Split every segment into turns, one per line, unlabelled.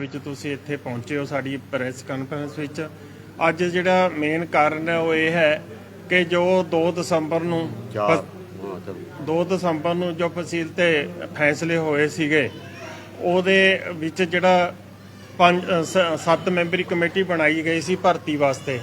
ਵਿੱਚ ਤੁਸੀਂ ਇੱਥੇ ਪਹੁੰਚੇ ਹੋ ਸਾਡੀ ਪ੍ਰੈਸ ਕਾਨਫਰੰਸ ਵਿੱਚ। ਅੱਜ ਜਿਹੜਾ ਮੇਨ ਕਾਰਨ ਹੈ ਉਹ ਇਹ ਹੈ ਕਿ ਜੋ 2 ਦਸੰਬਰ ਨੂੰ
ਚਾਰ।
ਪ-
ਹਾਂ ਚਲ।
2 ਦਸੰਬਰ ਨੂੰ ਜੋ ਫਸੀਲ ਤੇ ਫੈਸਲੇ ਹੋਏ ਸੀਗੇ ਉਹਦੇ ਵਿੱਚ ਜਿਹੜਾ ਪੰਜ ਸੱਤ ਮੈਂਬਰੀ ਕਮੇਟੀ ਬਣਾਈ ਗਈ ਸੀ ਭਰਤੀ ਵਾਸਤੇ।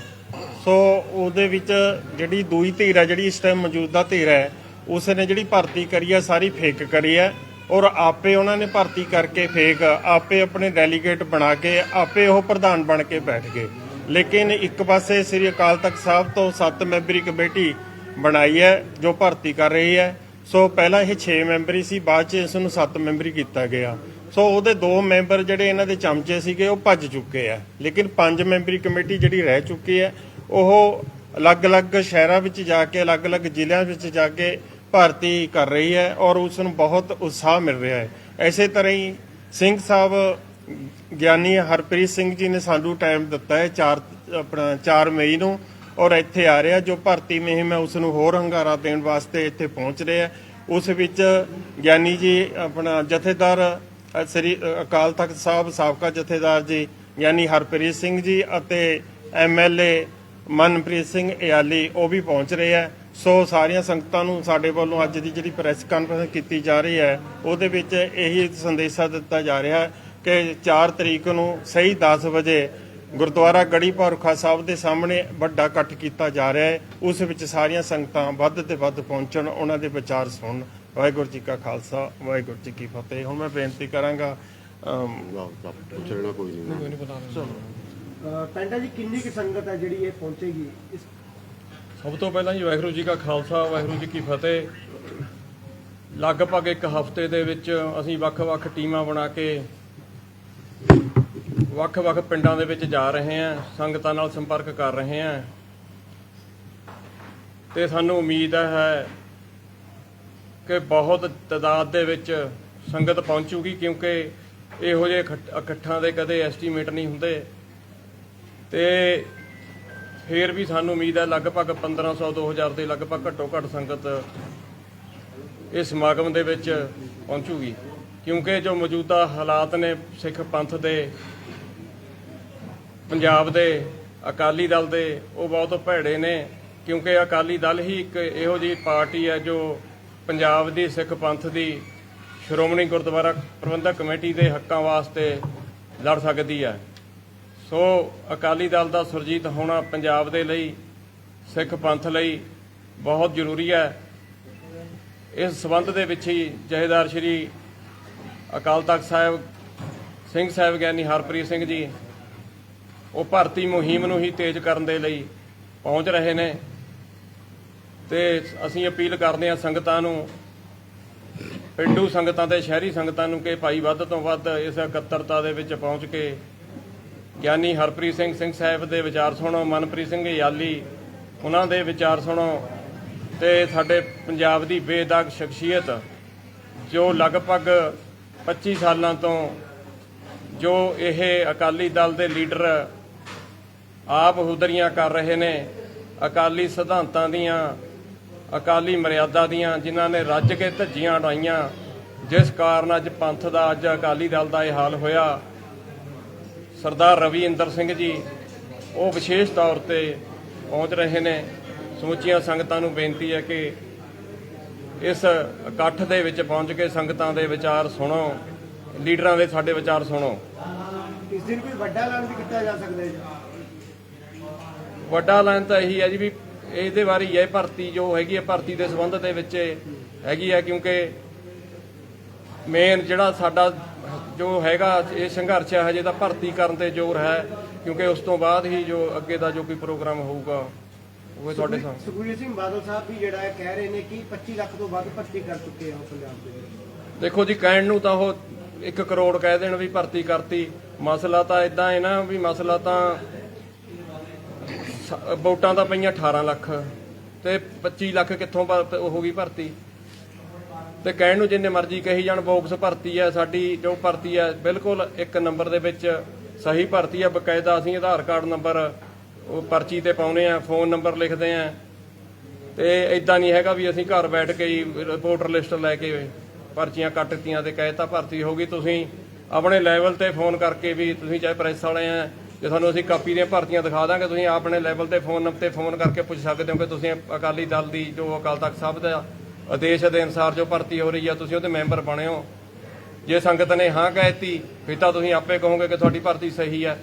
ਸੋ ਉਹਦੇ ਵਿੱਚ ਜਿਹੜੀ ਦੂਈ ਧਿਰ ਹੈ ਜਿਹੜੀ ਇਸ ਟਾਈਮ ਮੌਜੂਦਾ ਧਿਰ ਹੈ ਉਸ ਨੇ ਜਿਹੜੀ ਭਰਤੀ ਕਰੀ ਹੈ ਸਾਰੀ ਫੇਕ ਕਰੀ ਹੈ। ਔਰ ਆਪੇ ਉਹਨਾਂ ਨੇ ਭਰਤੀ ਕਰਕੇ ਫੇਕ ਆਪੇ ਆਪਣੇ ਡੈਲੀਗੇਟ ਬਣਾ ਕੇ ਆਪੇ ਉਹ ਪ੍ਰਧਾਨ ਬਣ ਕੇ ਬੈਠ ਗਏ। ਲੇਕਿਨ ਇੱਕ ਪਾਸੇ ਸ੍ਰੀ ਅਕਾਲ ਤਖਤ ਸਾਹਿਬ ਤੋਂ ਸੱਤ ਮੈਂਬਰੀ ਕਮੇਟੀ ਬਣਾਈ ਹੈ, ਜੋ ਭਰਤੀ ਕਰ ਰਹੀ ਹੈ। ਸੋ ਪਹਿਲਾਂ ਇਹ 6 ਮੈਂਬਰੀ ਸੀ, ਬਾਅਦ ਚ ਇਸ ਨੂੰ 7 ਮੈਂਬਰੀ ਕੀਤਾ ਗਿਆ। ਸੋ ਉਹਦੇ ਦੋ ਮੈਂਬਰ ਜਿਹੜੇ ਇਹਨਾਂ ਦੇ ਚਮਚੇ ਸੀਗੇ, ਉਹ ਭੱਜ ਚੁੱਕੇ ਆ। ਲੇਕਿਨ ਪੰਜ ਮੈਂਬਰੀ ਕਮੇਟੀ ਜਿਹੜੀ ਰਹਿ ਚੁੱਕੀ ਹੈ, ਉਹ ਅਲੱਗ-ਅਲੱਗ ਸ਼ਹਿਰਾਂ ਵਿੱਚ ਜਾ ਕੇ, ਅਲੱਗ-ਅਲੱਗ ਜ਼ਿਲ੍ਹਿਆਂ ਵਿੱਚ ਜਾ ਕੇ ਭਰਤੀ ਕਰ ਰਹੀ ਹੈ ਔਰ ਉਸ ਨੂੰ ਬਹੁਤ ਉਤਸ਼ਾਹ ਮਿਲ ਰਿਹਾ ਹੈ। ਐਸੇ ਤਰ੍ਹਾਂ ਹੀ ਸਿੰਘ ਸਾਹਿਬ, ਗਿਆਨੀ ਹਰਪ੍ਰੀਤ ਸਿੰਘ ਜੀ ਨੇ ਸਾਨੂੰ ਟਾਈਮ ਦਿੱਤਾ ਹੈ 4 ਆਪਣਾ 4 ਮਈ ਨੂੰ ਔਰ ਇੱਥੇ ਆ ਰਿਹਾ ਜੋ ਭਰਤੀ ਮੁਹਿੰਮ ਹੈ ਉਸ ਨੂੰ ਹੋਰ ਹੰਗਾਰਾ ਦੇਣ ਵਾਸਤੇ ਇੱਥੇ ਪਹੁੰਚ ਰਹੇ ਆ ਉਸ ਵਿੱਚ ਗਿਆਨੀ ਜੀ, ਆਪਣਾ ਜਥੇਦਾਰ ਸ੍ਰੀ ਅਕਾਲ ਤਖਤ ਸਾਹਿਬ, ਸਾਬਕਾ ਜਥੇਦਾਰ ਜੀ ਗਿਆਨੀ ਹਰਪ੍ਰੀਤ ਸਿੰਘ ਜੀ ਅਤੇ ਐਮਐਲਏ ਮਨਪ੍ਰੀਤ ਸਿੰਘ ਇਆਲੀ ਉਹ ਵੀ ਪਹੁੰਚ ਰਹੇ ਆ ਸੋ ਸਾਰੀਆਂ ਸੰਗਤਾਂ ਨੂੰ ਸਾਡੇ ਵੱਲੋਂ ਅੱਜ ਦੀ ਜਿਹੜੀ ਪ੍ਰੈਸ ਕਾਨਫਰੰਸ ਕੀਤੀ ਜਾ ਰਹੀ ਹੈ ਉਹਦੇ ਵਿੱਚ ਇਹੀ ਸੰਦੇਸ਼ਾ ਦਿੱਤਾ ਜਾ ਰਿਹਾ ਹੈ ਕਿ 4 ਤਰੀਕ ਨੂੰ ਸਹੀ 10 ਵਜੇ ਗੁਰਦੁਆਰਾ ਗੜੀ ਪੌਰਖਾ ਸਾਹਿਬ ਦੇ ਸਾਹਮਣੇ ਵੱਡਾ ਇਕੱਠ ਕੀਤਾ ਜਾ ਰਿਹਾ ਹੈ। ਉਸ ਵਿੱਚ ਸਾਰੀਆਂ ਸੰਗਤਾਂ ਵੱਧ ਤੇ ਵੱਧ ਪਹੁੰਚਣ ਉਹਨਾਂ ਦੇ ਵਿਚਾਰ ਸੁਣਨ। ਵਾਹਿਗੁਰੂ ਜੀ ਕਾ ਖਾਲਸਾ ਵਾਹਿਗੁਰੂ ਜੀ ਕੀ ਫਤਿਹ। ਹੁਣ ਮੈਂ ਬੇਨਤੀ ਕਰਾਂਗਾ ਅਮ,
ਪੁੱਛ ਲੈਣਾ ਕੋਈ ਨਹੀਂ।
ਪੈਂਟਾ ਜੀ, ਕਿੰਨੀ ਕੁ ਸੰਗਤ ਹੈ ਜਿਹੜੀ ਇਹ ਪਹੁੰਚੇਗੀ? ਇਸ
ਸਭ ਤੋਂ ਪਹਿਲਾਂ ਜੀ ਵਾਹਿਗੁਰੂ ਜੀ ਕਾ ਖਾਲਸਾ, ਵਾਹਿਗੁਰੂ ਜੀ ਕੀ ਫਤਿਹ। ਲਗਭਗ ਇੱਕ ਹਫ਼ਤੇ ਦੇ ਵਿੱਚ ਅਸੀਂ ਵੱਖ-ਵੱਖ ਟੀਮਾਂ ਬਣਾ ਕੇ ਵੱਖ-ਵੱਖ ਪਿੰਡਾਂ ਦੇ ਵਿੱਚ ਜਾ ਰਹੇ ਹਾਂ, ਸੰਗਤਾਂ ਨਾਲ ਸੰਪਰਕ ਕਰ ਰਹੇ ਹਾਂ। ਤੇ ਸਾਨੂੰ ਉਮੀਦ ਹੈ ਕਿ ਬਹੁਤ ਤਦਾਦ ਦੇ ਵਿੱਚ ਸੰਗਤ ਪਹੁੰਚੂਗੀ ਕਿਉਂਕਿ ਇਹੋ ਜਿਹੇ ਇਕੱਠਾਂ ਦੇ ਕਦੇ ਐਸਟੀਮੇਟ ਨਹੀਂ ਹੁੰਦੇ। ਤੇ ਫੇਰ ਵੀ ਸਾਨੂੰ ਉਮੀਦ ਹੈ ਲਗਭਗ 1500 2000 ਦੇ ਲਗਭਗ ਘੱਟੋ ਘੱਟ ਸੰਗਤ ਇਸ ਸਮਾਗਮ ਦੇ ਵਿੱਚ ਪਹੁੰਚੂਗੀ। ਕਿਉਂਕਿ ਜੋ ਮੌਜੂਦਾ ਹਾਲਾਤ ਨੇ ਸਿੱਖ ਪੰਥ ਦੇ, ਪੰਜਾਬ ਦੇ, ਅਕਾਲੀ ਦਲ ਦੇ, ਉਹ ਬਹੁਤ ਭੈੜੇ ਨੇ। ਕਿਉਂਕਿ ਅਕਾਲੀ ਦਲ ਹੀ ਇੱਕ ਇਹੋ ਜਿਹੀ ਪਾਰਟੀ ਹੈ ਜੋ ਪੰਜਾਬ ਦੀ, ਸਿੱਖ ਪੰਥ ਦੀ ਸ਼੍ਰੋਮਣੀ ਗੁਰਦੁਆਰਾ ਪ੍ਰਬੰਧਕ ਕਮੇਟੀ ਦੇ ਹੱਕਾਂ ਵਾਸਤੇ ਲੜ ਸਕਦੀ ਹੈ। ਸੋ ਅਕਾਲੀ ਦਲ ਦਾ ਸੁਰਜੀਤ ਹੋਣਾ ਪੰਜਾਬ ਦੇ ਲਈ, ਸਿੱਖ ਪੰਥ ਲਈ ਬਹੁਤ ਜ਼ਰੂਰੀ ਹੈ। ਇਸ ਸਬੰਧ ਦੇ ਵਿੱਚ ਹੀ ਜਹੇਦਾਰ ਸ਼੍ਰੀ ਅਕਾਲ ਤਖਤ ਸਾਹਿਬ, ਸਿੰਘ ਸਾਹਿਬ ਗਿਆਨੀ ਹਰਪ੍ਰੀਤ ਸਿੰਘ ਜੀ, ਉਹ ਭਰਤੀ ਮੁਹਿੰਮ ਨੂੰ ਹੀ ਤੇਜ਼ ਕਰਨ ਦੇ ਲਈ ਪਹੁੰਚ ਰਹੇ ਨੇ ਤੇ ਅਸੀਂ ਅਪੀਲ ਕਰਦੇ ਹਾਂ ਸੰਗਤਾਂ ਨੂੰ, ਪਿੰਡੂ ਸੰਗਤਾਂ ਤੇ ਸ਼ਹਿਰੀ ਸੰਗਤਾਂ ਨੂੰ ਕਿ ਭਾਈ ਵੱਧ ਤੋਂ ਵੱਧ ਇਸ ਇਕੱਤਰਤਾ ਦੇ ਵਿੱਚ ਪਹੁੰਚ ਕੇ ਗਿਆਨੀ ਹਰਪ੍ਰੀਤ ਸਿੰਘ ਸਿੰਘ ਸਾਹਿਬ ਦੇ ਵਿਚਾਰ ਸੁਣੋ, ਮਨਪ੍ਰੀਤ ਸਿੰਘ ਯਾਲੀ ਉਹਨਾਂ ਦੇ ਵਿਚਾਰ ਸੁਣੋ ਤੇ ਸਾਡੇ ਪੰਜਾਬ ਦੀ ਬੇਦਾਗ ਸ਼ਖਸੀਅਤ ਜੋ ਲਗਭਗ 25 ਸਾਲਾਂ ਤੋਂ ਜੋ ਇਹ ਅਕਾਲੀ ਦਲ ਦੇ ਲੀਡਰ ਆਪ ਹੁਦਰੀਆਂ ਕਰ ਰਹੇ ਨੇ, ਅਕਾਲੀ ਸਿਧਾਂਤਾਂ ਦੀਆਂ, ਅਕਾਲੀ ਮਰਿਆਦਾ ਦੀਆਂ, ਜਿਨ੍ਹਾਂ ਨੇ ਰੱਜ ਕੇ ਧੱਜੀਆਂ ਉਡਾਈਆਂ, ਜਿਸ ਕਾਰਨ ਅੱਜ ਪੰਥ ਦਾ, ਅੱਜ ਅਕਾਲੀ ਦਲ ਦਾ ਇਹ ਹਾਲ ਹੋਇਆ। ਸਰਦਾਰ ਰਵੀ ਇੰਦਰ ਸਿੰਘ ਜੀ ਉਹ ਵਿਸ਼ੇਸ਼ ਤੌਰ ਤੇ ਪਹੁੰਚ ਰਹੇ ਨੇ। ਸਮੁੱਚੀਆਂ ਸੰਗਤਾਂ ਨੂੰ ਬੇਨਤੀ ਹੈ ਕਿ ਇਸ ਇਕੱਠ ਦੇ ਵਿੱਚ ਪਹੁੰਚ ਕੇ ਸੰਗਤਾਂ ਦੇ ਵਿਚਾਰ ਸੁਣੋ ਲੀਡਰਾਂ ਦੇ ਸਾਡੇ ਵਿਚਾਰ ਸੁਣੋ।
ਇਸ ਦਿਨ ਕੋਈ ਵੱਡਾ ਐਲਾਨ ਵੀ ਕੀਤਾ ਜਾ ਸਕਦਾ ਹੈ
ਵੱਡਾ ਐਲਾਨ ਤਾਂ ਇਹੀ ਹੈ ਜੀ ਵੀ ਇਹਦੇ ਬਾਰੇ ਹੀ ਹੈ ਭਰਤੀ ਜੋ ਹੈਗੀ ਹੈ ਭਰਤੀ ਦੇ ਸੰਬੰਧ ਦੇ ਵਿੱਚ ਹੈਗੀ ਹੈ ਕਿਉਂਕਿ ਮੇਨ ਜਿਹੜਾ ਸਾਡਾ ਜੋ ਹੈਗਾ ਇਹ ਸੰਘਰਸ਼ ਹੈ ਹਜੇ ਤਾਂ ਭਰਤੀ ਕਰਨ ਤੇ ਜ਼ੋਰ ਹੈ ਕਿਉਂਕਿ ਉਸ ਤੋਂ ਬਾਅਦ ਹੀ ਜੋ ਅੱਗੇ ਦਾ ਜੋ ਕੋਈ ਪ੍ਰੋਗਰਾਮ ਹੋਊਗਾ ਉਹ ਤੁਹਾਡੇ ਸਾਹਮਣੇ।
ਸੁਖਬੀਰ ਸਿੰਘ ਬਾਦਲ ਸਾਹਿਬ ਵੀ ਜਿਹੜਾ ਹੈ ਕਹਿ ਰਹੇ ਨੇ ਕਿ 25 ਲੱਖ ਤੋਂ ਵੱਧ ਭਰਤੀ ਕਰ ਚੁੱਕੇ ਆ ਪੰਜਾਬ ਦੇ ਵਿੱਚ।
ਦੇਖੋ ਜੀ ਕਹਿਣ ਨੂੰ ਤਾਂ ਉਹ 1 ਕਰੋੜ ਕਹਿ ਦੇਣ ਵੀ ਭਰਤੀ ਕਰਤੀ। ਮਸਲਾ ਤਾਂ ਇਦਾਂ ਹੈ ਨਾ ਵੀ ਮਸਲਾ ਤਾਂ ਵੋਟਾਂ ਤਾਂ ਪਈਆਂ 18 ਲੱਖ ਤੇ 25 ਲੱਖ ਕਿੱਥੋਂ ਹੋ ਗਈ ਭਰਤੀ। ਤੇ ਕਹਿਣ ਨੂੰ ਜਿੰਨੇ ਮਰਜ਼ੀ ਕਹੀ ਜਾਣ ਬੋਕਸ ਭਰਤੀ ਹੈ ਸਾਡੀ ਜੋ ਭਰਤੀ ਹੈ ਬਿਲਕੁਲ ਇੱਕ ਨੰਬਰ ਦੇ ਵਿੱਚ ਸਹੀ ਭਰਤੀ ਹੈ ਬਕਾਇਦਾ ਅਸੀਂ ਆਧਾਰ ਕਾਰਡ ਨੰਬਰ ਉਹ ਪਰਚੀ ਤੇ ਪਾਉਨੇ ਆ ਫੋਨ ਨੰਬਰ ਲਿਖਦੇ ਆ। ਤੇ ਇਦਾਂ ਨਹੀਂ ਹੈਗਾ ਵੀ ਅਸੀਂ ਘਰ ਬੈਠ ਕੇ ਹੀ ਰਿਪੋਰਟਰ ਲਿਸਟ ਲੈ ਕੇ ਪਰਚੀਆਂ ਕੱਟ ਕੱਟਤੀਆਂ ਤੇ ਕਹਿਤਾ ਭਰਤੀ ਹੋ ਗਈ। ਤੁਸੀਂ ਆਪਣੇ ਲੈਵਲ ਤੇ ਫੋਨ ਕਰਕੇ ਵੀ ਤੁਸੀਂ ਚਾਹੇ ਪ੍ਰੈਸ ਵਾਲੇ ਆ, ਜੇ ਤੁਹਾਨੂੰ ਅਸੀਂ ਕਾਪੀ ਦੀਆਂ ਭਰਤੀਆਂ ਦਿਖਾ ਦਾਂਗੇ, ਤੁਸੀਂ ਆਪਣੇ ਲੈਵਲ ਤੇ ਫੋਨ ਤੇ ਫੋਨ ਕਰਕੇ ਪੁੱਛ ਸਕਦੇ ਹੋ ਕਿ ਤੁਸੀਂ ਅਕਾਲੀ ਦਲ ਦੀ ਜੋ ਅਕਾਲ ਤਖਤ ਸਾਹਿਬ ਦਾ ਆਦੇਸ਼ ਦੇ ਅਨੁਸਾਰ ਜੋ ਭਰਤੀ ਹੋ ਰਹੀ ਆ ਤੁਸੀਂ ਉਹਦੇ ਮੈਂਬਰ ਬਣੇ ਹੋ। ਜੇ ਸੰਗਤ ਨੇ ਹਾਂ ਕਹਿਤੀ ਫਿਰ ਤਾਂ ਤੁਸੀਂ ਆਪੇ ਕਹੋਗੇ ਕਿ ਤੁਹਾਡੀ ਭਰਤੀ ਸਹੀ ਹੈ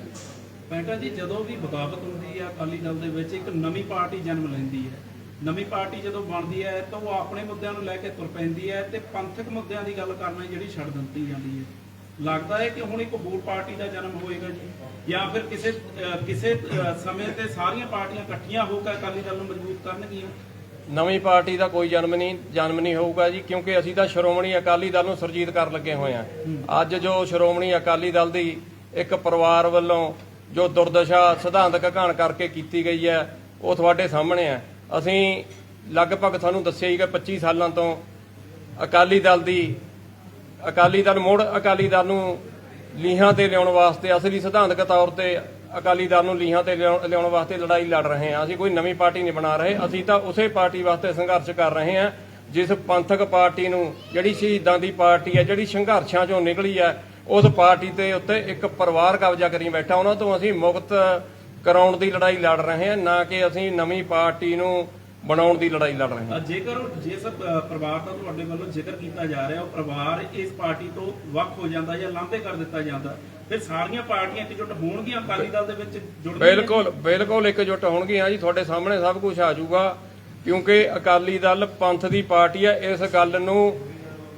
ਪੈਂਟਾ ਜੀ ਜਦੋਂ ਵੀ ਬਗਾਵਤ ਹੁੰਦੀ ਹੈ ਅਕਾਲੀ ਦਲ ਦੇ ਵਿੱਚ ਇੱਕ ਨਵੀਂ ਪਾਰਟੀ ਜਨਮ ਲੈਂਦੀ ਹੈ ਨਵੀਂ ਪਾਰਟੀ ਜਦੋਂ ਬਣਦੀ ਹੈ ਤਾਂ ਉਹ ਆਪਣੇ ਮੁੱਦਿਆਂ ਨੂੰ ਲੈ ਕੇ ਤੁਰ ਪੈਂਦੀ ਹੈ ਤੇ ਪੰਥਕ ਮੁੱਦਿਆਂ ਦੀ ਗੱਲ ਕਰਨਾ ਜਿਹੜੀ ਛੱਡ ਦਿੱਤੀ ਜਾਂਦੀ ਹੈ ਲੱਗਦਾ ਹੈ ਕਿ ਹੁਣ ਇੱਕ ਹੋਰ ਪਾਰਟੀ ਦਾ ਜਨਮ ਹੋਏਗਾ ਜੀ ਜਾਂ ਫਿਰ ਕਿਸੇ ਕਿਸੇ ਅਹ, ਸਮੇਂ ਤੇ ਸਾਰੀਆਂ ਪਾਰਟੀਆਂ ਇਕੱਠੀਆਂ ਹੋ ਕੇ ਅਕਾਲੀ ਦਲ ਨੂੰ ਮਜ਼ਬੂਤ ਕਰਨਗੀਆਂ।
ਨਵੀਂ ਪਾਰਟੀ ਦਾ ਕੋਈ ਜਨਮ ਨਹੀਂ ਜਨਮ ਨਹੀਂ ਹੋਊਗਾ ਜੀ, ਕਿਉਂਕਿ ਅਸੀਂ ਤਾਂ ਸ਼੍ਰੋਮਣੀ ਅਕਾਲੀ ਦਲ ਨੂੰ ਸਰਜੀਤ ਕਰਨ ਲੱਗੇ ਹੋਏ ਆ ਅੱਜ ਜੋ ਸ਼੍ਰੋਮਣੀ ਅਕਾਲੀ ਦਲ ਦੀ ਇੱਕ ਪਰਿਵਾਰ ਵੱਲੋਂ ਜੋ ਦੁਰਦਸ਼ਾ ਸਿਧਾਂਤਕ ਘਾਣ ਕਰਕੇ ਕੀਤੀ ਗਈ ਹੈ, ਉਹ ਤੁਹਾਡੇ ਸਾਹਮਣੇ ਹੈ। ਅਸੀਂ ਲਗਭਗ ਤੁਹਾਨੂੰ ਦੱਸਿਆ ਹੀ ਕਿ 25 ਸਾਲਾਂ ਤੋਂ ਅਕਾਲੀ ਦਲ ਦੀ, ਅਕਾਲੀ ਦਲ ਮੁੜ ਅਕਾਲੀ ਦਲ ਨੂੰ ਲੀਹਾਂ ਤੇ ਲਿਆਉਣ ਵਾਸਤੇ ਅਸਲੀ ਸਿਧਾਂਤਕ ਤੌਰ ਤੇ ਅਕਾਲੀ ਦਲ ਨੂੰ ਲੀਹਾਂ ਤੇ ਲਿਆਉਣ ਲਿਆਉਣ ਵਾਸਤੇ ਲੜਾਈ ਲੜ ਰਹੇ ਹਾਂ। ਅਸੀਂ ਕੋਈ ਨਵੀਂ ਪਾਰਟੀ ਨਹੀਂ ਬਣਾ ਰਹੇ। ਅਸੀਂ ਤਾਂ ਉਸੇ ਪਾਰਟੀ ਵਾਸਤੇ ਸੰਘਰਸ਼ ਕਰ ਰਹੇ ਹਾਂ, ਜਿਸ ਪੰਥਕ ਪਾਰਟੀ ਨੂੰ, ਜਿਹੜੀ ਸ਼ਹੀਦਾਂ ਦੀ ਪਾਰਟੀ ਹੈ, ਜਿਹੜੀ ਸੰਘਰਸ਼ਾਂ ਚੋਂ ਨਿਕਲੀ ਹੈ, ਉਸ ਪਾਰਟੀ ਦੇ ਉੱਤੇ ਇੱਕ ਪਰਿਵਾਰ ਕਬਜ਼ਾ ਕਰੀ ਬੈਠਾ। ਉਹਨਾਂ ਤੋਂ ਅਸੀਂ ਮੁਕਤ ਕਰਾਉਣ ਦੀ ਲੜਾਈ ਲੜ ਰਹੇ ਹਾਂ। ਨਾ ਕਿ ਅਸੀਂ ਨਵੀਂ ਪਾਰਟੀ ਨੂੰ ਬਣਾਉਣ ਦੀ ਲੜਾਈ ਲੜ ਰਹੇ ਹਾਂ।
ਜੇਕਰ ਜਿਸ ਅਹ, ਪਰਿਵਾਰ ਦਾ ਤੁਹਾਡੇ ਵੱਲੋਂ ਜ਼ਿਕਰ ਕੀਤਾ ਜਾ ਰਿਹਾ ਉਹ ਪਰਿਵਾਰ ਇਸ ਪਾਰਟੀ ਤੋਂ ਵੱਖ ਹੋ ਜਾਂਦਾ ਜਾਂ ਲਾਂਭੇ ਕਰ ਦਿੱਤਾ ਜਾਂਦਾ ਫਿਰ ਸਾਰੀਆਂ ਪਾਰਟੀਆਂ ਇਕਜੁੱਟ ਹੋਣਗੀਆਂ ਅਕਾਲੀ ਦਲ ਦੇ ਵਿੱਚ ਜੁੜਦੀਆਂ
ਬਿਲਕੁਲ ਬਿਲਕੁਲ ਇਕਜੁੱਟ ਹੋਣਗੀਆਂ ਜੀ। ਤੁਹਾਡੇ ਸਾਹਮਣੇ ਸਭ ਕੁਝ ਆ ਜਾਊਗਾ ਕਿਉਂਕਿ ਅਕਾਲੀ ਦਲ ਪੰਥ ਦੀ ਪਾਰਟੀ ਹੈ ਇਸ ਗੱਲ ਨੂੰ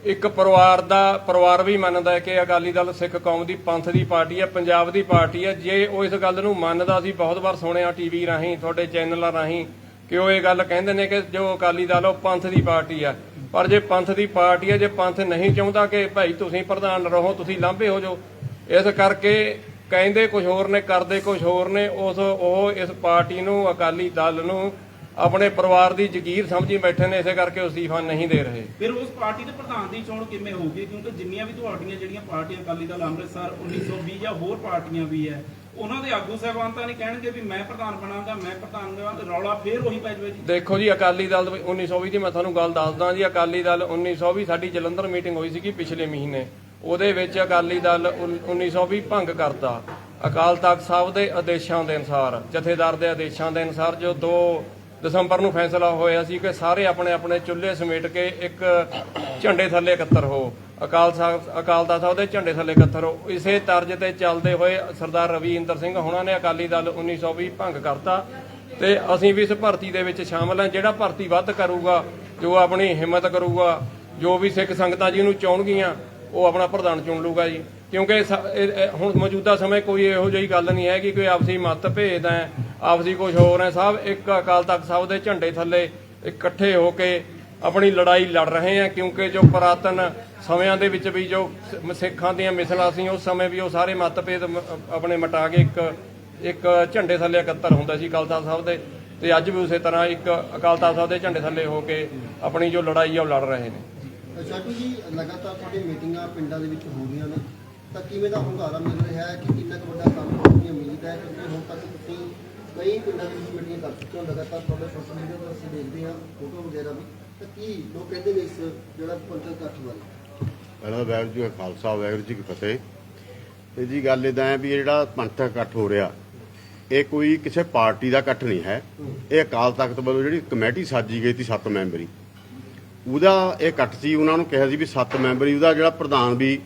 ਇੱਕ ਪਰਿਵਾਰ ਦਾ ਪਰਿਵਾਰ ਵੀ ਮੰਨਦਾ ਹੈ ਕਿ ਅਕਾਲੀ ਦਲ ਸਿੱਖ ਕੌਮ ਦੀ ਪੰਥ ਦੀ ਪਾਰਟੀ ਹੈ ਪੰਜਾਬ ਦੀ ਪਾਰਟੀ ਹੈ ਜੇ ਉਹ ਇਸ ਗੱਲ ਨੂੰ ਮੰਨਦਾ ਸੀ ਬਹੁਤ ਵਾਰ ਸੁਣਿਆ ਟੀਵੀ ਰਾਹੀਂ ਤੁਹਾਡੇ ਚੈਨਲਾਂ ਰਾਹੀਂ ਕਿ ਉਹ ਇਹ ਗੱਲ ਕਹਿੰਦੇ ਨੇ ਕਿ ਜੋ ਅਕਾਲੀ ਦਲ ਉਹ ਪੰਥ ਦੀ ਪਾਰਟੀ ਹੈ ਪਰ ਜੇ ਪੰਥ ਦੀ ਪਾਰਟੀ ਹੈ ਜੇ ਪੰਥ ਨਹੀਂ ਚਾਹੁੰਦਾ ਕਿ ਭਾਈ ਤੁਸੀਂ ਪ੍ਰਧਾਨ ਰਹੋ, ਤੁਸੀਂ ਲਾਂਭੇ ਹੋ ਜਾਓ। ਇਸ ਕਰਕੇ ਕਹਿੰਦੇ ਕੁਝ ਹੋਰ ਨੇ, ਕਰਦੇ ਕੁਝ ਹੋਰ ਨੇ, ਉਸ ਉਹ ਇਸ ਪਾਰਟੀ ਨੂੰ, ਅਕਾਲੀ ਦਲ ਨੂੰ ਆਪਣੇ ਪਰਿਵਾਰ ਦੀ ਜ਼ਗੀਰ ਸਮਝੀ ਬੈਠੇ ਨੇ, ਇਸੇ ਕਰਕੇ ਉਹ ਅਸਤੀਫਾ ਨਹੀਂ ਦੇ ਰਹੇ।
ਫਿਰ ਉਸ ਪਾਰਟੀ ਦੇ ਪ੍ਰਧਾਨ ਦੀ ਚੋਣ ਕਿਵੇਂ ਹੋਊਗੀ? ਕਿਉਂਕਿ ਜਿੰਨੀਆਂ ਵੀ ਤੁਹਾਡੀਆਂ ਜਿਹੜੀਆਂ ਪਾਰਟੀਆਂ ਅਕਾਲੀ ਦਲ, ਅੰਮ੍ਰਿਤਸਰ 1920 ਜਾਂ ਹੋਰ ਪਾਰਟੀਆਂ ਵੀ ਹੈ ਉਹਨਾਂ ਦੇ ਆਗੂ ਸਾਹਿਬਾਨ ਤਾਂ ਨਹੀਂ ਕਹਿਣਗੇ ਵੀ ਮੈਂ ਪ੍ਰਧਾਨ ਬਣਾਂਗਾ ਮੈਂ ਪ੍ਰਧਾਨ ਬਣਾਂਗਾ ਰੌਲਾ ਫੇਰ ਉਹੀ ਪੈ ਜਾਵੇ ਜੀ।
ਦੇਖੋ ਜੀ, ਅਕਾਲੀ ਦਲ ਦੇ 1920 ਦੀ ਮੈਂ ਤੁਹਾਨੂੰ ਗੱਲ ਦੱਸਦਾ ਜੀ, ਅਕਾਲੀ ਦਲ 1920 ਸਾਡੀ ਜਲੰਧਰ ਮੀਟਿੰਗ ਹੋਈ ਸੀਗੀ ਪਿਛਲੇ ਮਹੀਨੇ। ਉਹਦੇ ਵਿੱਚ ਅਕਾਲੀ ਦਲ 1920 ਭੰਗ ਕਰਤਾ ਅਕਾਲ ਤਖਤ ਸਾਹਿਬ ਦੇ ਆਦੇਸ਼ਾਂ ਦੇ ਅਨੁਸਾਰ, ਜਥੇਦਾਰ ਦੇ ਆਦੇਸ਼ਾਂ ਦੇ ਅਨੁਸਾਰ ਜੋ 2 ਦਸੰਬਰ ਨੂੰ ਫੈਸਲਾ ਹੋਇਆ ਸੀ ਕਿ ਸਾਰੇ ਆਪਣੇ ਆਪਣੇ ਚੁੱਲ੍ਹੇ ਸਮੇਟ ਕੇ ਇੱਕ ਝੰਡੇ ਥੱਲੇ ਇਕੱਤਰ ਹੋ। ਅਕਾਲ ਅਕਾਲ ਤਖਤ ਸਾਹਿਬ ਦੇ ਝੰਡੇ ਥੱਲੇ ਇਕੱਤਰ ਇਸੇ ਤਰਜ਼ ਤੇ ਚੱਲਦੇ ਹੋਏ ਸਰਦਾਰ ਰਵੀਂਦਰ ਸਿੰਘ ਹੋਣਾ ਨੇ ਅਕਾਲੀ ਦਲ 1920 ਭੰਗ ਕਰਤਾ ਤੇ ਅਸੀਂ ਵੀ ਇਸ ਭਰਤੀ ਦੇ ਵਿੱਚ ਸ਼ਾਮਲ ਹਾਂ। ਜਿਹੜਾ ਭਰਤੀ ਵੱਧ ਕਰੂਗਾ, ਜੋ ਆਪਣੀ ਹਿੰਮਤ ਕਰੂਗਾ, ਜੋ ਵੀ ਸਿੱਖ ਸੰਗਤਾਂ ਜੀ ਨੂੰ ਚਾਹਣਗੀਆਂ, ਉਹ ਆਪਣਾ ਪ੍ਰਧਾਨ ਚੁਣ ਲੂਗਾ ਜੀ। ਕਿਉਂਕਿ ਹੁਣ ਮੌਜੂਦਾ ਸਮੇਂ ਕੋਈ ਇਹੋ ਜਿਹੀ ਗੱਲ ਨਹੀਂ ਹੈ ਕਿ ਕੋਈ ਆਪਸੀ ਮਤਭੇਦ ਹੈ, ਆਪਸੀ ਕੁਝ ਹੋਰ ਹੈ। ਸਭ ਇੱਕ ਅਕਾਲ ਤਖਤ ਸਾਹਿਬ ਦੇ ਝੰਡੇ ਥੱਲੇ ਇਕੱਠੇ ਹੋ ਕੇ ਆਪਣੀ ਲੜਾਈ ਲੜ ਰਹੇ ਹਾਂ, ਕਿਉਂਕਿ ਜੋ ਪੁਰਾਤਨ ਸਮਿਆਂ ਦੇ ਵਿੱਚ ਵੀ ਜੋ ਸਿੱਖਾਂ ਦੀਆਂ ਮਿਸਲਾਂ ਸੀ, ਉਸ ਸਮੇਂ ਵੀ ਉਹ ਸਾਰੇ ਮਤਭੇਦ ਆਪਣੇ ਮਟਾ ਕੇ ਇੱਕ ਇੱਕ ਝੰਡੇ ਥੱਲੇ ਇਕੱਤਰ ਹੁੰਦਾ ਸੀ ਅਕਾਲ ਤਖਤ ਸਾਹਿਬ ਦੇ। ਤੇ ਅੱਜ ਵੀ ਉਸੇ ਤਰ੍ਹਾਂ ਇੱਕ ਅਕਾਲ ਤਖਤ ਸਾਹਿਬ ਦੇ ਝੰਡੇ ਥੱਲੇ ਹੋ ਕੇ ਆਪਣੀ ਜੋ ਲੜਾਈ ਆ, ਉਹ ਲੜ ਰਹੇ ਨੇ।
ਸ਼ਾਟੂ ਜੀ, ਲਗਾਤਾਰ ਤੁਹਾਡੀ ਮੀਟਿੰਗਾਂ ਪਿੰਡਾਂ ਦੇ ਵਿੱਚ ਹੋ ਰਹੀਆਂ ਨੇ, ਤਾਂ ਕਿਵੇਂ ਦਾ ਹੁੰਗਾਰਾ ਮਿਲ ਰਿਹਾ ਹੈ? ਕਿ ਕਿੰਨਾ ਕੁ ਵੱਡਾ ਕੰਮ ਹੋਣ ਦੀ ਉਮੀਦ ਹੈ? ਕਿਉਂਕਿ ਹੁਣ ਤੱਕ ਤੁਸੀਂ ਕਈ ਪਿੰਡਾਂ ਦੇ ਵਿੱਚ ਮੀਟਿੰਗਾਂ ਕਰ ਚੁੱਕੇ ਹੋ, ਲਗਾਤਾਰ ਤੁਹਾਡੇ ਸੋਸ਼ਲ ਮੀਡੀਆ ਤੇ ਅਸੀਂ ਦੇਖਦੇ ਹਾਂ, ਫੋਟੋ ਵਗੈਰਾ ਵੀ। ਤਾਂ ਕੀ ਲੋਕ ਕਹਿੰਦੇ ਨੇ ਇਸ ਜਿਹੜਾ ਪੰਚਾਇਤ ਇਕੱਠ ਬਾਰੇ
ਪਹਿਲਾਂ ਵਾਹਿਗੁਰੂ ਜੀ ਕਾ ਖਾਲਸਾ, ਵਾਹਿਗੁਰੂ ਜੀ ਕੀ ਫਤਿਹ। ਤੇ ਜੀ ਗੱਲ ਇਦਾਂ ਹੈ ਵੀ ਇਹ ਜਿਹੜਾ ਪੰਥਕ ਇਕੱਠ ਹੋ ਰਿਹਾ, ਇਹ ਕੋਈ ਕਿਸੇ ਪਾਰਟੀ ਦਾ ਇਕੱਠ ਨਹੀਂ ਹੈ। ਇਹ ਅਕਾਲ ਤਖਤ ਵੱਲੋਂ ਜਿਹੜੀ ਕਮੇਟੀ ਸਾਜੀ ਗਈ ਸੀ ਸੱਤ ਮੈਂਬਰੀ। ਉਹਦਾ ਇਹ ਇਕੱਠ ਸੀ, ਉਹਨਾਂ ਨੂੰ ਕਿਹਾ ਸੀ ਵੀ ਸੱਤ ਮੈਂਬਰੀ, ਉਹਦਾ ਜਿਹੜਾ ਪ੍ਰਧਾਨ ਵੀ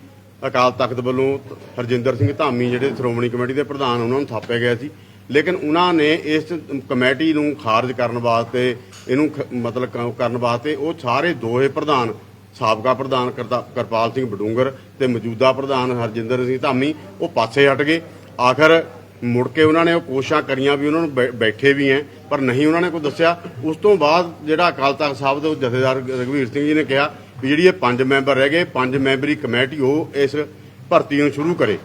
ਅਕਾਲ ਤਖਤ ਵੱਲੋਂ ਹਰਜਿੰਦਰ ਸਿੰਘ ਧਾਮੀ ਜਿਹੜੇ ਸ਼੍ਰੋਮਣੀ ਕਮੇਟੀ ਦੇ ਪ੍ਰਧਾਨ, ਉਹਨਾਂ ਨੂੰ ਥਾਪਿਆ ਗਿਆ ਸੀ। ਲੇਕਿਨ ਉਹਨਾਂ ਨੇ ਇਸ ਕਮੇਟੀ ਨੂੰ ਖਾਰਜ ਕਰਨ ਵਾਸਤੇ, ਇਹਨੂੰ ਮਤਲਬ ਕਰਨ ਵਾਸਤੇ ਉਹ ਸਾਰੇ ਦੋਹੇ ਪ੍ਰਧਾਨ ਸਾਬਕਾ ਪ੍ਰਧਾਨ ਕਰਤਾ- ਕਰਪਾਲ ਸਿੰਘ ਬਡੂੰਗਰ ਤੇ ਮੌਜੂਦਾ ਪ੍ਰਧਾਨ ਹਰਜਿੰਦਰ ਸਿੰਘ ਧਾਮੀ, ਉਹ ਪਾਸੇ ਹਟ ਗਏ। ਆਖਰ ਮੁੜ ਕੇ ਉਹਨਾਂ ਨੇ ਉਹ ਕੋਸ਼ਿਸ਼ਾਂ ਕਰੀਆਂ ਵੀ ਉਹਨਾਂ ਨੂੰ ਬੈ- ਬੈਠੇ ਵੀ ਐ, ਪਰ ਨਹੀਂ ਉਹਨਾਂ ਨੇ ਕੋਈ ਦੱਸਿਆ। ਉਸ ਤੋਂ ਬਾਅਦ ਜਿਹੜਾ ਅਕਾਲ ਤਖਤ ਸਾਹਿਬ ਦੇ ਜਥੇਦਾਰ ਰਘਵੀਰ ਸਿੰਘ ਜੀ ਨੇ ਕਿਹਾ ਵੀ ਜਿਹੜੀ ਇਹ ਪੰਜ ਮੈਂਬਰ ਰਹਿ ਗਏ, ਪੰਜ ਮੈਂਬਰੀ ਕਮੇਟੀ ਉਹ ਇਸ ਭਰਤੀ ਨੂੰ ਸ਼ੁਰੂ ਕਰੇ।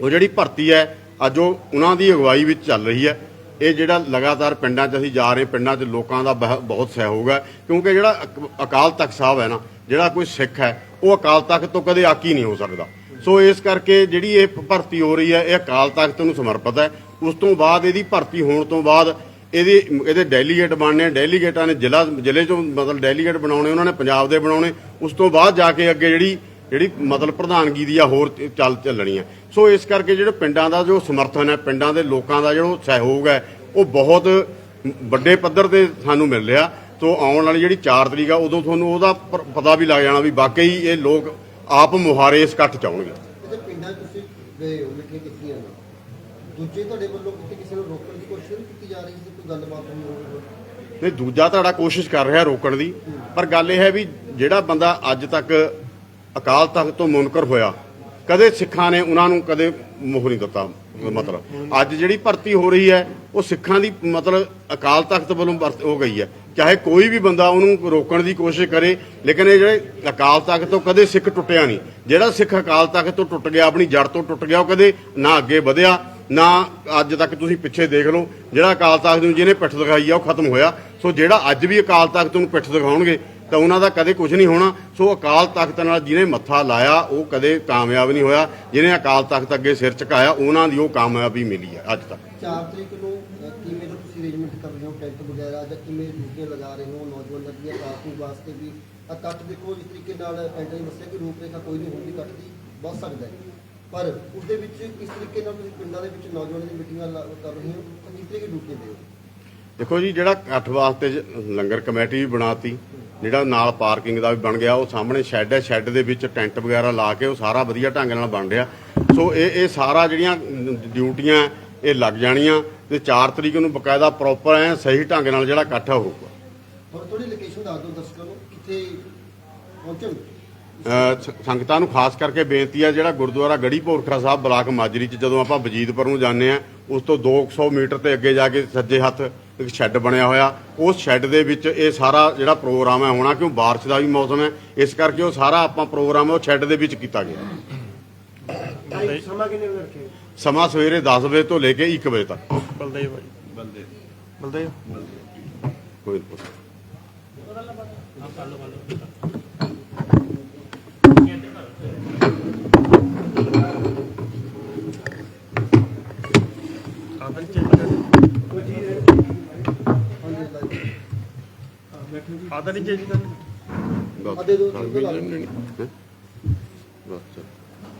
ਉਹ ਜਿਹੜੀ ਭਰਤੀ ਹੈ, ਅੱਜ ਉਹ ਉਹਨਾਂ ਦੀ ਅਗਵਾਈ ਵਿੱਚ ਚੱਲ ਰਹੀ ਹੈ। ਇਹ ਜਿਹੜਾ ਲਗਾਤਾਰ ਪਿੰਡਾਂ 'ਚ ਅਸੀਂ ਜਾ ਰਹੇ ਪਿੰਡਾਂ 'ਚ ਲੋਕਾਂ ਦਾ ਬਹੁ- ਬਹੁਤ ਸਹਿਯੋਗ ਹੈ, ਕਿਉਂਕਿ ਜਿਹੜਾ ਅਕ- ਅਕਾਲ ਤਖਤ ਸਾਹਿਬ ਹੈ ਨਾ ਜਿਹੜਾ ਕੋਈ ਸਿੱਖ ਹੈ, ਉਹ ਅਕਾਲ ਤਖਤ ਤੋਂ ਕਦੇ ਆਕੀ ਨਹੀਂ ਹੋ ਸਕਦਾ। ਸੋ ਇਸ ਕਰਕੇ ਜਿਹੜੀ ਇਹ ਭਰਤੀ ਹੋ ਰਹੀ ਹੈ, ਇਹ ਅਕਾਲ ਤਖਤ ਨੂੰ ਸਮਰਪਿਤ ਹੈ। ਉਸ ਤੋਂ ਬਾਅਦ ਇਹਦੀ ਭਰਤੀ ਹੋਣ ਤੋਂ ਬਾਅਦ ਇਹਦੇ ਇਹਦੇ ਡੈਲੀਗੇਟ ਬਣਨੇ, ਡੈਲੀਗੇਟਾਂ ਨੇ ਜ਼ਿਲ੍ਹਾ, ਜ਼ਿਲ੍ਹੇ ਚੋਂ ਮਤਲਬ ਡੈਲੀਗੇਟ ਬਣਾਉਣੇ, ਉਹਨਾਂ ਨੇ ਪੰਜਾਬ ਦੇ ਬਣਾਉਣੇ। ਉਸ ਤੋਂ ਬਾਅਦ ਜਾ ਕੇ ਅੱਗੇ ਜਿਹੜੀ ਜਿਹੜੀ ਮਤਲਬ ਪ੍ਰਧਾਨਗੀ ਦੀ ਆ, ਹੋਰ ਚੱਲ ਚੱਲਣੀ ਆ ਸੋ ਇਸ ਕਰਕੇ ਜਿਹੜੇ ਪਿੰਡਾਂ ਦਾ ਜੋ ਸਮਰਥਨ ਹੈ, ਪਿੰਡਾਂ ਦੇ ਲੋਕਾਂ ਦਾ ਜਿਹੜਾ ਸਹਿਯੋਗ ਹੈ, ਉਹ ਬਹੁਤ ਵੱਡੇ ਪੱਧਰ ਤੇ ਸਾਨੂੰ ਮਿਲ ਰਿਹਾ। ਸੋ ਆਉਣ ਵਾਲੀ ਜਿਹੜੀ 4 ਤਰੀਕ ਆ ਉਦੋਂ ਤੁਹਾਨੂੰ ਉਹਦਾ ਪਤਾ ਵੀ ਲੱਗ ਜਾਣਾ ਵੀ ਵਾਕਈ ਇਹ ਲੋਕ ਆਪ ਮੁਹਾਰੇ ਇਸ ਇਕੱਠ ਚਾਉਣਗੇ
ਇਹਦੇ ਪਿੰਡਾਂ 'ਚ ਤੁਸੀਂ ਗਏ ਹੋ ਮੀਟਿੰਗ ਕੀਤੀਆਂ ਨੇ। ਦੂਜੇ ਤੁਹਾਡੇ ਵੱਲੋਂ ਕਿਤੇ ਕਿਸੇ ਨੂੰ ਰੋਕਣ ਦੀ ਕੋਸ਼ਿਸ਼ ਨਹੀਂ ਕੀਤੀ ਜਾ ਰਹੀ ਸੀ ਕੋਈ ਗੱਲਬਾਤ ਨਹੀਂ ਹੋ ਰਹੀ
ਨਹੀਂ ਦੂਜਾ ਧੜਾ ਕੋਸ਼ਿਸ਼ ਕਰ ਰਿਹਾ ਰੋਕਣ ਦੀ ਪਰ ਗੱਲ ਇਹ ਹੈ ਵੀ ਜਿਹੜਾ ਬੰਦਾ ਅੱਜ ਤੱਕ ਅਕਾਲ ਤਖਤ ਤੋਂ ਮੁਨਕਰ ਹੋਇਆ ਕਦੇ ਸਿੱਖਾਂ ਨੇ ਉਹਨਾਂ ਨੂੰ ਕਦੇ ਮੋਹ ਨਹੀਂ ਦਿੱਤਾ, ਮਤਲਬ। ਅੱਜ ਜਿਹੜੀ ਭਰਤੀ ਹੋ ਰਹੀ ਹੈ, ਉਹ ਸਿੱਖਾਂ ਦੀ ਮਤਲਬ ਅਕਾਲ ਤਖਤ ਵੱਲੋਂ ਵਰਤ ਹੋ ਗਈ ਹੈ। ਚਾਹੇ ਕੋਈ ਵੀ ਬੰਦਾ ਉਹਨੂੰ ਰੋਕਣ ਦੀ ਕੋਸ਼ਿਸ਼ ਕਰੇ, ਲੇਕਿਨ ਇਹ ਜਿਹੜੇ ਅਕਾਲ ਤਖਤ ਤੋਂ ਕਦੇ ਸਿੱਖ ਟੁੱਟਿਆ ਨਹੀਂ। ਜਿਹੜਾ ਸਿੱਖ ਅਕਾਲ ਤਖਤ ਤੋਂ ਟੁੱਟ ਗਿਆ, ਆਪਣੀ ਜੜ ਤੋਂ ਟੁੱਟ ਗਿਆ, ਉਹ ਕਦੇ ਨਾ ਅੱਗੇ ਵਧਿਆ, ਨਾ ਅੱਜ ਤੱਕ ਤੁਸੀਂ ਪਿੱਛੇ ਦੇਖ ਲਓ। ਜਿਹੜਾ ਅਕਾਲ ਤਖਤ ਨੂੰ ਜਿਹਨੇ ਪਿੱਠ ਦਿਖਾਈ ਆ, ਉਹ ਖਤਮ ਹੋਇਆ। ਸੋ ਜਿਹੜਾ ਅੱਜ ਵੀ ਅਕਾਲ ਤਖਤ ਨੂੰ ਪਿੱਠ ਦਿਖਾਉਣਗੇ ਤਾਂ ਉਹਨਾਂ ਦਾ ਕਦੇ ਕੁਝ ਨਹੀਂ ਹੋਣਾ। ਸੋ ਅਕਾਲ ਤਖਤ ਨਾਲ ਜਿਹਨੇ ਮੱਥਾ ਲਾਇਆ ਉਹ ਕਦੇ ਕਾਮਯਾਬ ਨਹੀਂ ਹੋਇਆ। ਜਿਹਨੇ ਅਕਾਲ ਤਖਤ ਅੱਗੇ ਸਿਰ ਝੁਕਾਇਆ ਉਹਨਾਂ ਦੀ ਉਹ ਕਾਮਯਾਬੀ ਮਿਲੀ ਹੈ ਅੱਜ ਤੱਕ।
4 ਤਰੀਕ ਨੂੰ ਅਹ, ਕਿਵੇਂ ਦਾ ਤੁਸੀਂ ਅਰੇਂਜਮੈਂਟ ਕਰ ਰਹੇ ਹੋ? ਟੈਂਟ ਵਗੈਰਾ ਜਾਂ ਕਿਵੇਂ ਡਿਊਟੀਆਂ ਲਗਾ ਰਹੇ ਹੋ? ਨੌਜਵਾਨਾਂ ਦੀਆਂ ਕਾਰਕੂ ਵਾਸਤੇ ਵੀ। ਆਹ ਇਕੱਠ ਦੇਖੋ ਜਿਸ ਤਰੀਕੇ ਨਾਲ ਪੈਂਟਰ ਨੇ ਦੱਸਿਆ ਕਿ ਰੂਪਰੇਖਾ ਕੋਈ ਨਹੀਂ ਹੁੰਦੀ ਇਕੱਠ ਦੀ ਵੱਧ ਸਕਦਾ ਹੈ। ਪਰ ਉਸ ਦੇ ਵਿੱਚ ਕਿਸ ਤਰੀਕੇ ਨਾਲ ਤੁਸੀਂ ਪਿੰਡਾਂ ਦੇ ਵਿੱਚ ਨੌਜਵਾਨਾਂ ਦੀ ਮੀਟਿੰਗਾਂ ਲਾ- ਕਰ ਰਹੇ ਹੋ? ਤਾਂ ਕਿਸ ਤਰੀਕੇ ਡਿਊਟੀਆਂ ਦਿਓ
ਦੇਖੋ ਜੀ ਜਿਹੜਾ ਇਕੱਠ ਵਾਸਤੇ ਲੰਗਰ ਕਮੇਟੀ ਵੀ ਬਣਾਤੀ ਜਿਹੜਾ ਨਾਲ ਪਾਰਕਿੰਗ ਦਾ ਵੀ ਬਣ ਗਿਆ, ਉਹ ਸਾਹਮਣੇ ਸ਼ੈੱਡ ਹੈ, ਸ਼ੈੱਡ ਦੇ ਵਿੱਚ ਟੈਂਟ ਵਗੈਰਾ ਲਾ ਕੇ ਉਹ ਸਾਰਾ ਵਧੀਆ ਢੰਗ ਨਾਲ ਬਣ ਰਿਹਾ। ਸੋ ਇਹ ਇਹ ਸਾਰਾ ਜਿਹੜੀਆਂ ਡਿਊਟੀਆਂ, ਇਹ ਲੱਗ ਜਾਣੀਆਂ ਤੇ 4 ਤਰੀਕ ਨੂੰ ਬਕਾਇਦਾ ਪ੍ਰੋਪਰ ਐ ਸਹੀ ਢੰਗ ਨਾਲ ਜਿਹੜਾ ਇਕੱਠ ਹੋਊਗਾ।
ਹੁਣ ਥੋੜੀ ਲੋਕੇਸ਼ਨ ਦੱਸ ਦਿਓ ਦਰਸ਼ਕਾਂ ਨੂੰ, ਕਿੱਥੇ ਪਹੁੰਚਣ
ਸੰਗਤਾਂ ਨੂੰ ਖਾਸ ਕਰਕੇ ਬੇਨਤੀ ਹੈ ਜਿਹੜਾ ਗੁਰਦੁਆਰਾ ਗੜੀ ਪੋਰਖਾ ਸਾਹਿਬ ਬਲਾਕ ਮਾਜਰੀ ਚ ਜਦੋਂ ਆਪਾਂ ਵਜੀਦਪੁਰ ਨੂੰ ਜਾਂਦੇ ਆ ਉਸ ਤੋਂ 200 ਮੀਟਰ ਤੇ ਅੱਗੇ ਜਾ ਕੇ ਸੱਜੇ ਹੱਥ ਇੱਕ ਸ਼ੈੱਡ ਬਣਿਆ ਹੋਇਆ। ਉਸ ਸ਼ੈੱਡ ਦੇ ਵਿੱਚ ਇਹ ਸਾਰਾ ਜਿਹੜਾ ਪ੍ਰੋਗਰਾਮ ਹੈ ਹੋਣਾ ਕਿਉਂ ਬਾਰਿਸ਼ ਦਾ ਵੀ ਮੌਸਮ ਹੈ ਇਸ ਕਰਕੇ ਉਹ ਸਾਰਾ ਆਪਾਂ ਪ੍ਰੋਗਰਾਮ ਉਹ ਸ਼ੈੱਡ ਦੇ ਵਿੱਚ ਕੀਤਾ ਗਿਆ।
ਸਮਾਂ
ਸਵੇਰੇ 10 ਵਜੇ ਤੋਂ ਲੈ ਕੇ 1 ਵਜੇ ਤੱਕ।
ਬਲਦੇਵ ਭਾਈ। ਬਲਦੇਵ। ਬਲਦੇਵ।
ਕੋਈ ਨਹੀਂ ਪੁੱਛ
ਆਦਰ ਚੇਂਜ ਕਰ
ਕੋਈ ਚੀਜ਼
ਹਾਂਜੀ ਲਾਈਵ
ਆਦਰ ਨਹੀਂ ਚੇਂਜ ਕਰਨੀ
ਬਸ
ਅੱਧੇ ਦੋ
ਨਾਲ
ਤਿੰਨ
ਵੀ
ਲਾ ਲਓ।
ਲੈਣੇ ਨੇ। ਹੈਂ? ਬਸ ਚੱਲ।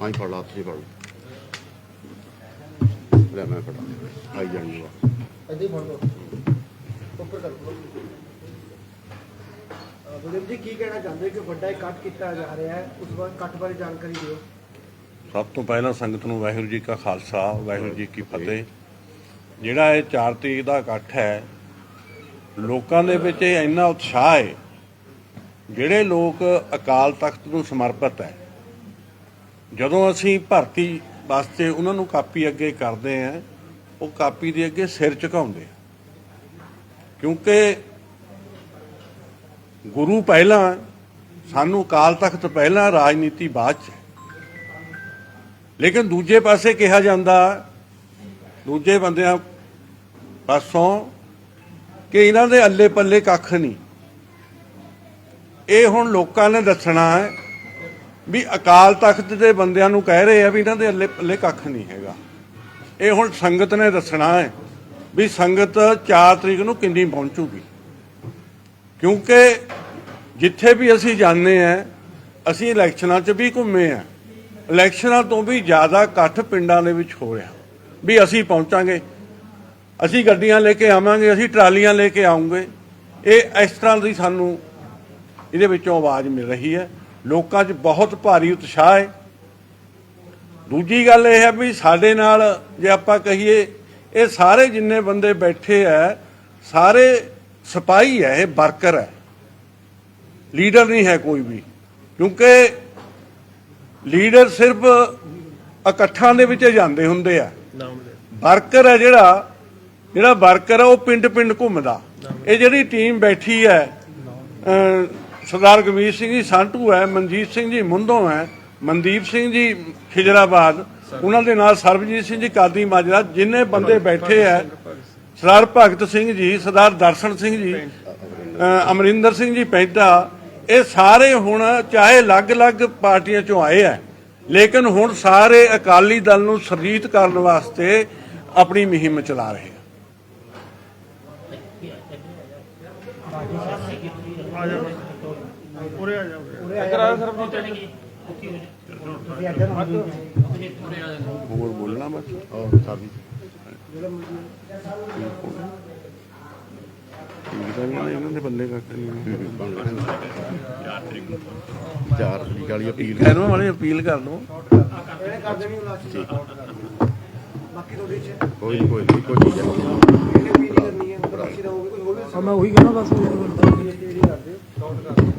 ਹਾਂ ਹੀ ਫੜ ਲਾ ਤੁਸੀਂ ਫੜ ਲਓ। ਲੈ ਮੈਂ ਫੜਾ ਆਈ ਜਾਣੀ ਵਾ
ਅੱਧੇ ਫੜ ਲਓ ਉੱਪਰ ਕਰ ਲਓ
ਬਲਦੇਵ ਜੀ ਕੀ ਕਹਿਣਾ ਚਾਹੁੰਦੇ ਕਿ ਵੱਡਾ ਇਕੱਠ ਕੀਤਾ ਜਾ ਰਿਹਾ ਹੈ ਉਸ ਬਾਰੇ ਇਕੱਠ ਬਾਰੇ ਜਾਣਕਾਰੀ ਦਿਓ
ਸਭ ਤੋਂ ਪਹਿਲਾਂ ਸੰਗਤ ਨੂੰ ਵਾਹਿਗੁਰੂ ਜੀ ਕਾ ਖਾਲਸਾ ਵਾਹਿਗੁਰੂ ਜੀ ਕੀ ਫਤਿਹ ਜਿਹੜਾ ਇਹ 4 ਤਰੀਕ ਦਾ ਇਕੱਠ ਹੈ ਲੋਕਾਂ ਦੇ ਵਿੱਚ ਇਹ ਇੰਨਾ ਉਤਸ਼ਾਹ ਹੈ, ਜਿਹੜੇ ਲੋਕ ਅਕਾਲ ਤਖਤ ਨੂੰ ਸਮਰਪਿਤ ਹੈ ਜਦੋਂ ਅਸੀਂ ਭਰਤੀ ਵਾਸਤੇ ਉਹਨਾਂ ਨੂੰ ਕਾਪੀ ਅੱਗੇ ਕਰਦੇ ਆ ਉਹ ਕਾਪੀ ਦੇ ਅੱਗੇ ਸਿਰ ਝੁਕਾਉਂਦੇ ਕਿਉਂਕਿ ਗੁਰੂ ਪਹਿਲਾਂ, ਸਾਨੂੰ ਅਕਾਲ ਤਖਤ ਪਹਿਲਾਂ ਰਾਜਨੀਤੀ ਬਾਅਦ ਚ ਹੈ। ਲੇਕਿਨ ਦੂਜੇ ਪਾਸੇ ਕਿਹਾ ਜਾਂਦਾ, ਦੂਜੇ ਬੰਦਿਆਂ ਪਾਸੋਂ ਕਿ ਇਹਨਾਂ ਦੇ ਅੱਲੇ ਪੱਲੇ ਕੱਖ ਨਹੀਂ। ਇਹ ਹੁਣ ਲੋਕਾਂ ਨੇ ਦੱਸਣਾ ਹੈ ਵੀ ਅਕਾਲ ਤਖਤ ਦੇ ਬੰਦਿਆਂ ਨੂੰ ਕਹਿ ਰਹੇ ਆ ਵੀ ਇਹਨਾਂ ਦੇ ਅੱਲੇ ਪੱਲੇ ਕੱਖ ਨਹੀਂ ਹੈਗਾ। ਇਹ ਹੁਣ ਸੰਗਤ ਨੇ ਦੱਸਣਾ ਹੈ ਵੀ ਸੰਗਤ 4 ਤਰੀਕ ਨੂੰ ਕਿੰਨੀ ਪਹੁੰਚੂਗੀ। ਕਿਉਂਕਿ ਜਿੱਥੇ ਵੀ ਅਸੀਂ ਜਾਂਦੇ ਆ ਅਸੀਂ ਇਲੈਕਸ਼ਨਾਂ 'ਚ ਵੀ ਘੁੰਮੇ ਆ ਇਲੈਕਸ਼ਨਾਂ ਤੋਂ ਵੀ ਜ਼ਿਆਦਾ ਇਕੱਠ ਪਿੰਡਾਂ ਦੇ ਵਿੱਚ ਹੋ ਰਿਹਾ। ਵੀ ਅਸੀਂ ਪਹੁੰਚਾਂਗੇ। ਅਸੀਂ ਗੱਡੀਆਂ ਲੈ ਕੇ ਆਵਾਂਗੇ ਅਸੀਂ ਟਰਾਲੀਆਂ ਲੈ ਕੇ ਆਉਂਗੇ। ਇਹ ਇਸ ਤਰ੍ਹਾਂ ਦੀ ਸਾਨੂੰ ਇਹਦੇ ਵਿੱਚੋਂ ਆਵਾਜ਼ ਮਿਲ ਰਹੀ ਹੈ। ਲੋਕਾਂ 'ਚ ਬਹੁਤ ਭਾਰੀ ਉਤਸ਼ਾਹ ਹੈ। ਦੂਜੀ ਗੱਲ ਇਹ ਹੈ ਵੀ ਸਾਡੇ ਨਾਲ ਜੇ ਆਪਾਂ ਕਹੀਏ ਇਹ ਸਾਰੇ ਜਿੰਨੇ ਬੰਦੇ ਬੈਠੇ ਆ ਸਾਰੇ ਸਿਪਾਹੀ ਹੈ ਇਹ ਵਰਕਰ ਹੈ ਲੀਡਰ ਨਹੀਂ ਹੈ ਕੋਈ ਵੀ। ਕਿਉਂਕਿ ਲੀਡਰ ਸਿਰਫ ਇਕੱਠਾਂ ਦੇ ਵਿੱਚ ਜਾਂਦੇ ਹੁੰਦੇ ਆ। ਵਰਕਰ ਹੈ ਜਿਹੜਾ ਜਿਹੜਾ ਵਰਕਰ ਹੈ ਉਹ ਪਿੰਡ ਪਿੰਡ ਘੁੰਮਦਾ। ਇਹ ਜਿਹੜੀ ਟੀਮ ਬੈਠੀ ਹੈ ਸਰਦਾਰ ਗਮੀਰ ਸਿੰਘ ਜੀ ਸਾਂਟੂ ਹੈ, ਮਨਜੀਤ ਸਿੰਘ ਜੀ ਮੁੰਦੋਂ ਹੈ, ਮਨਦੀਪ ਸਿੰਘ ਜੀ ਖਿਜਰਾਬਾਦ, ਉਹਨਾਂ ਦੇ ਨਾਲ ਸਰਬਜੀਤ ਸਿੰਘ ਜੀ ਕਾਦੀ ਮਾਜਰਾ, ਜਿੰਨੇ ਬੰਦੇ ਬੈਠੇ ਹੈ, ਸਰਦਾਰ ਭਗਤ ਸਿੰਘ ਜੀ, ਸਰਦਾਰ ਦਰਸ਼ਨ ਸਿੰਘ ਜੀ ਅਮਰਿੰਦਰ ਸਿੰਘ ਜੀ ਪੈਂਦਾ, ਇਹ ਸਾਰੇ ਹੁਣ ਚਾਹੇ ਅਲੱਗ-ਅਲੱਗ ਪਾਰਟੀਆਂ ਚੋਂ ਆਏ ਆ ਲੇਕਿਨ ਹੁਣ ਸਾਰੇ ਅਕਾਲੀ ਦਲ ਨੂੰ ਸਰਜੀਤ ਕਰਨ ਵਾਸਤੇ ਆਪਣੀ ਮੁਹਿੰਮ ਚਲਾ ਰਹੇ ਆ
ਆ ਜਾ ਉਰੇ। ਆ ਜਾ। ਉਰੇ।
ਉਰੇ ਆਇਆ
ਹੋਰ ਬੋਲਣਾ ਬਸ।
ਔਰ
ਨਹੀਂ ਇਹਨਾਂ ਦੇ ਬੱਲੇ ਨਹੀਂ
ਚਾਰ ਤਰੀਕ ਵਾਲੀ ਅਪੀਲ।
ਕਹਿਣ ਵਾਲੇ ਅਪੀਲ ਕਰ ਲਓ
ਬਾਕੀ ਤੁਹਾਡੇ ਚ
ਕੋਈ ਨੀ, ਕੋਈ ਨੀ, ਕੋਈ ਚੀਜ਼ ਹੈ।
ਇਹਨੇ ਅਪੀਲ ਹੀ ਕਰਨੀ ਹੈ ਅੱਛੀ ਰਹੋਗੇ ਕੋਈ ਹੋਰ ਵੀ
ਮੈਂ ਉਹੀ ਕਹਿਣਾ ਬਸ ਉਹੀ ਗੱਲ
ਜਿਹੜੀ ਜਿਹੜੀ ਕਰਦੇ ਸ਼ਾਰਟ ਕਰ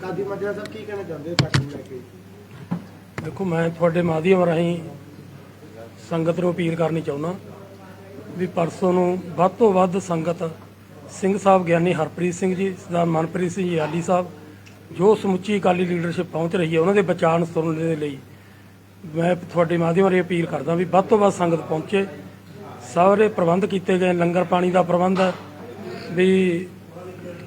ਕਾਦੀ ਮੱਜਾ ਸਾਹਿਬ ਕੀ ਕਹਿਣਾ ਚਾਹੁੰਦੇ ਹੋ ਕੱਟ ਨੂੰ ਲੈ ਕੇ?
ਦੇਖੋ ਮੈਂ ਤੁਹਾਡੇ ਮਾਧਿਅਮ ਰਾਹੀਂ ਸੰਗਤ ਨੂੰ ਅਪੀਲ ਕਰਨੀ ਚਾਹੁੰਦਾ ਵੀ ਪਰਸੋਂ ਨੂੰ ਵੱਧ ਤੋਂ ਵੱਧ ਸੰਗਤ ਸਿੰਘ ਸਾਹਿਬ ਗਿਆਨੀ ਹਰਪ੍ਰੀਤ ਸਿੰਘ ਜੀ ਸਰਦਾਰ ਮਨਪ੍ਰੀਤ ਸਿੰਘ ਯਾਲੀ ਸਾਹਿਬ ਜੋ ਸਮੁੱਚੀ ਅਕਾਲੀ ਲੀਡਰਸ਼ਿਪ ਪਹੁੰਚ ਰਹੀ ਹੈ, ਉਹਨਾਂ ਦੇ ਬਚਾਅ ਨੂੰ ਸੁਣਨ ਦੇ ਲਈ ਮੈਂ ਤੁਹਾਡੇ ਮਾਧਿਅਮ ਰਾਹੀਂ ਅਪੀਲ ਕਰਦਾ ਵੀ ਵੱਧ ਤੋਂ ਵੱਧ ਸੰਗਤ ਪਹੁੰਚੇ। ਸਾਰੇ ਪ੍ਰਬੰਧ ਕੀਤੇ ਗਏ, ਲੰਗਰ ਪਾਣੀ ਦਾ ਪ੍ਰਬੰਧ ਹੈ, ਵੀ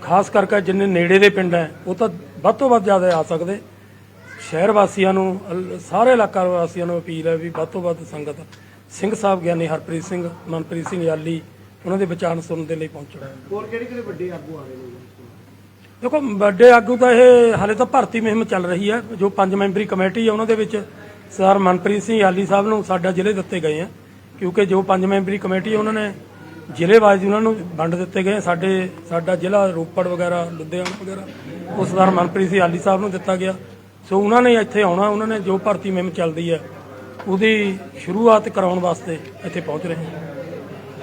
ਖਾਸ ਕਰਕੇ ਜਿੰਨੇ ਨੇੜੇ ਦੇ ਪਿੰਡ ਹੈ, ਉਹ ਤਾਂ ਵੱਧ ਤੋਂ ਵੱਧ ਜ਼ਿਆਦਾ ਆ ਸਕਦੇ। ਸ਼ਹਿਰ ਵਾਸੀਆਂ ਨੂੰ ਸਾਰੇ ਇਲਾਕਾ ਵਾਸੀਆਂ ਨੂੰ ਅਪੀਲ ਹੈ ਵੀ ਵੱਧ ਤੋਂ ਵੱਧ ਸੰਗਤ, ਸਿੰਘ ਸਾਹਿਬ ਗਿਆਨੀ ਹਰਪ੍ਰੀਤ ਸਿੰਘ, ਮਨਪ੍ਰੀਤ ਸਿੰਘ ਯਾਲੀ, ਉਹਨਾਂ ਦੇ ਵਿਚਾਰਨ ਸੁਣਨ ਦੇ ਲਈ ਪਹੁੰਚਣਾ
ਹੋਰ ਕਿਹੜੇ ਕਿਹੜੇ ਵੱਡੇ ਆਗੂ ਆ ਰਹੇ ਨੇ?
ਦੇਖੋ ਵੱਡੇ ਆਗੂ ਤਾਂ ਇਹ ਹਾਲੇ ਤਾਂ ਭਰਤੀ ਮੁਹਿੰਮ ਚੱਲ ਰਹੀ ਹੈ, ਜੋ ਪੰਜ ਮੈਂਬਰੀ ਕਮੇਟੀ ਹੈ ਉਹਨਾਂ ਦੇ ਵਿੱਚ ਸਰਦਾਰ ਮਨਪ੍ਰੀਤ ਸਿੰਘ ਆਲੀ ਸਾਹਿਬ ਨੂੰ ਸਾਡਾ ਜ਼ਿਲ੍ਹੇ ਦਿੱਤੇ ਗਏ ਆ, ਕਿਉਂਕਿ ਜੋ ਪੰਜ ਮੈਂਬਰੀ ਕਮੇਟੀ ਉਹਨਾਂ ਨੇ ਜ਼ਿਲ੍ਹੇ ਵਾਈਜ਼ ਉਹਨਾਂ ਨੂੰ ਵੰਡ ਦਿੱਤੇ ਗਏ ਸਾਡੇ, ਸਾਡਾ ਜ਼ਿਲ੍ਹਾ ਰੋਪੜ ਵਗੈਰਾ, ਲੁਧਿਆਣਾ ਵਗੈਰਾ, ਉਹ ਸਰਦਾਰ ਮਨਪ੍ਰੀਤ ਸਿੰਘ ਆਲੀ ਸਾਹਿਬ ਨੂੰ ਦਿੱਤਾ ਗਿਆ। ਸੋ ਉਹਨਾਂ ਨੇ ਇੱਥੇ ਆਉਣਾ, ਉਹਨਾਂ ਨੇ ਜੋ ਭਰਤੀ ਮੁਹਿੰਮ ਚੱਲਦੀ ਹੈ, ਉਹਦੀ ਸ਼ੁਰੂਆਤ ਕਰਾਉਣ ਵਾਸਤੇ ਇੱਥੇ ਪਹੁੰਚ ਰਹੇ ਹਨ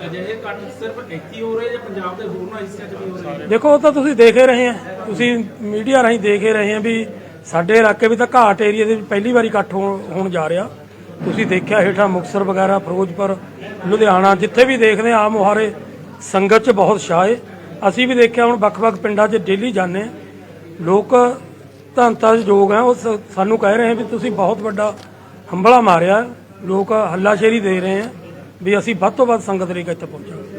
ਅਜਿਹੇ ਕੱਟ ਸਿਰਫ ਇੱਥੇ ਹੋ ਰਹੇ ਜਾਂ ਪੰਜਾਬ ਦੇ ਹੋਰਨਾਂ ਹਿੱਸਿਆਂ 'ਚ ਵੀ ਹੋ ਰਹੇ
ਦੇਖੋ, ਉਹ ਤਾਂ ਤੁਸੀਂ ਦੇਖ ਹੀ ਰਹੇ ਆ। ਤੁਸੀਂ ਮੀਡੀਆ ਰਾਹੀਂ ਦੇਖ ਹੀ ਰਹੇ ਆ ਵੀ ਸਾਡੇ ਇਲਾਕੇ ਵੀ ਤਾਂ ਘਾਟ ਏਰੀਆ ਦੇ ਵਿੱਚ ਪਹਿਲੀ ਵਾਰੀ ਇਕੱਠ ਹੋਣ ਜਾ ਰਿਹਾ। ਤੁਸੀਂ ਦੇਖਿਆ ਹੇਠਾਂ ਮੁਕਸਰ ਵਗੈਰਾ, ਫਿਰੋਜ਼ਪੁਰ, ਲੁਧਿਆਣਾ, ਜਿੱਥੇ ਵੀ ਦੇਖਦੇ ਆ ਮੁਹਾਰੇ ਸੰਗਤ 'ਚ ਬਹੁਤ ਸ਼ਾਹ ਏ। ਅਸੀਂ ਵੀ ਦੇਖਿਆ ਹੁਣ ਵੱਖ-ਵੱਖ ਪਿੰਡਾਂ 'ਚ ਡੇਲੀ ਜਾਂਦੇ ਆ। ਲੋਕ ਧੰਤਾ ਯੋਗ ਆ। ਉਹ ਸਾਨੂੰ ਕਹਿ ਰਹੇ ਆ ਵੀ ਤੁਸੀਂ ਬਹੁਤ ਵੱਡਾ ਹੰਬਲਾ ਮਾਰਿਆ। ਲੋਕ ਹੱਲਾਸ਼ੇਰੀ ਦੇ ਰਹੇ ਆ। ਵੀ ਅਸੀਂ ਵੱਧ ਤੋਂ ਵੱਧ ਸੰਗਤ ਲੈ ਇੱਥੇ ਪਹੁੰਚਾਂਗੇ।